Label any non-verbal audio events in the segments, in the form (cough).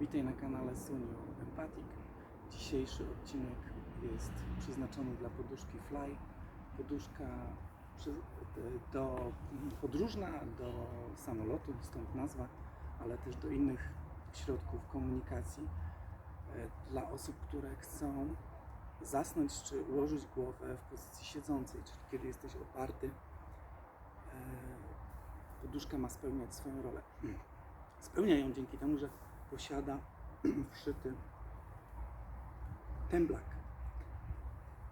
Witaj na kanale Sunio Empathic. Dzisiejszy odcinek jest przeznaczony dla poduszki Fly. Poduszka do, podróżna do samolotu, stąd nazwa, ale też do innych środków komunikacji. E, Dla osób, które chcą zasnąć czy ułożyć głowę w pozycji siedzącej, czyli kiedy jesteś oparty, e, poduszka ma spełniać swoją rolę. (clears throat) Spełnia ją dzięki temu, że posiada (clears throat) wszyty temblak.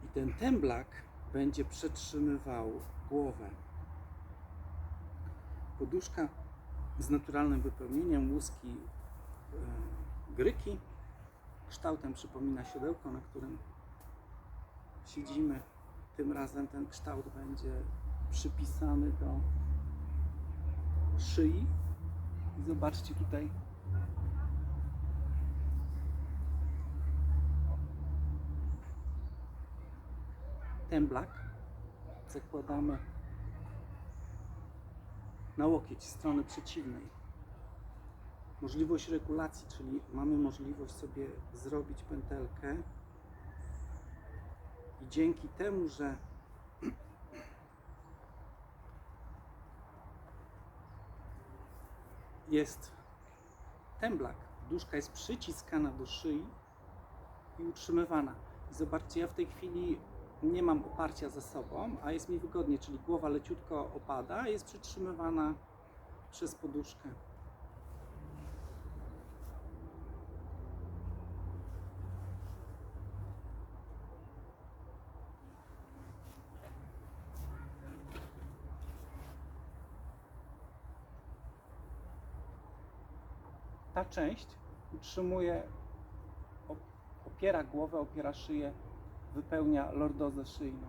I ten temblak będzie przetrzymywał głowę. Poduszka z naturalnym wypełnieniem łuski e, gryki. Kształtem przypomina siodełko, na którym siedzimy. Tym razem ten kształt będzie przypisany do szyi. Zobaczcie tutaj temblak zakładamy na łokieć strony przeciwnej. Możliwość regulacji, czyli mamy możliwość sobie zrobić pętelkę i dzięki temu, że jest temblak, duszka jest przyciskana do szyi i utrzymywana. Zobaczcie, ja w tej chwili nie mam oparcia za sobą, a jest mi wygodnie, czyli głowa leciutko opada, jest przytrzymywana przez poduszkę. Ta część utrzymuje, op- opiera głowę, opiera szyję, wypełnia lordozę szyjną.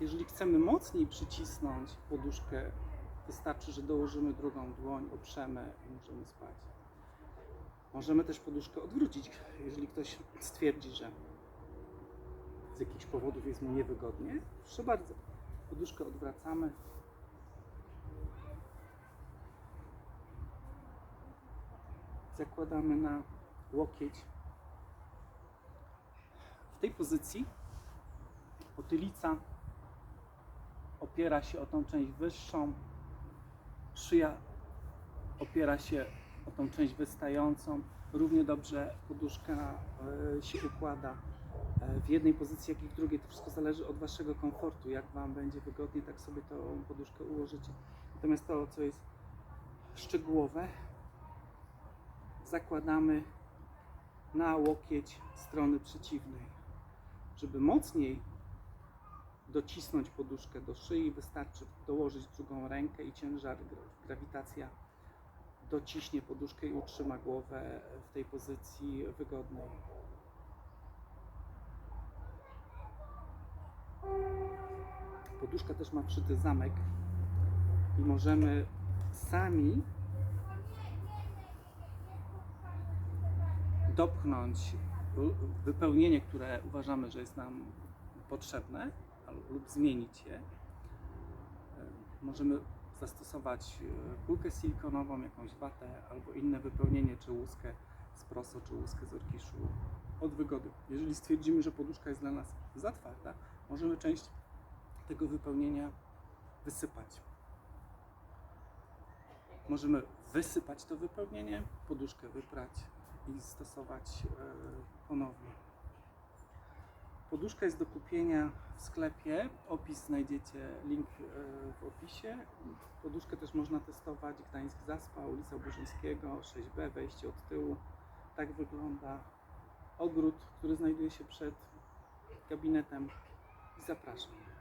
Jeżeli chcemy mocniej przycisnąć poduszkę, wystarczy, że dołożymy drugą dłoń, oprzemy i możemy spać. Możemy też poduszkę odwrócić, jeżeli ktoś stwierdzi, że z jakichś powodów jest mu niewygodnie. Proszę bardzo, poduszkę odwracamy. Zakładamy na łokieć tej pozycji potylica opiera się o tą część wyższą, szyja opiera się o tą część wystającą. Równie dobrze poduszka e, się układa e, w jednej pozycji, jak i w drugiej. To wszystko zależy od Waszego komfortu. Jak Wam będzie wygodnie, tak sobie tą poduszkę ułożycie. Natomiast to, co jest szczegółowe, zakładamy na łokieć strony przeciwnej. Żeby mocniej docisnąć poduszkę do szyi, wystarczy dołożyć drugą rękę i ciężar, gra- grawitacja dociśnie poduszkę i utrzyma głowę w tej pozycji wygodnej. Poduszka też ma wszyty zamek i możemy sami dopchnąć wypełnienie, które uważamy, że jest nam potrzebne, lub zmienić je. E, Możemy zastosować e, kulkę silikonową, jakąś watę albo inne wypełnienie, czy łuskę z proso, czy łuskę z orkiszu od wygody. Jeżeli stwierdzimy, że poduszka jest dla nas za twarda, możemy część tego wypełnienia wysypać. Możemy wysypać to wypełnienie, poduszkę wyprać i stosować e, ponownie. Poduszka jest do kupienia w sklepie. Opis znajdziecie, link e, w opisie. Poduszkę też można testować. Gdańsk Zaspa, ulica Oburzyńskiego, 6B, wejście od tyłu. Tak wygląda ogród, który znajduje się przed gabinetem. Zapraszam.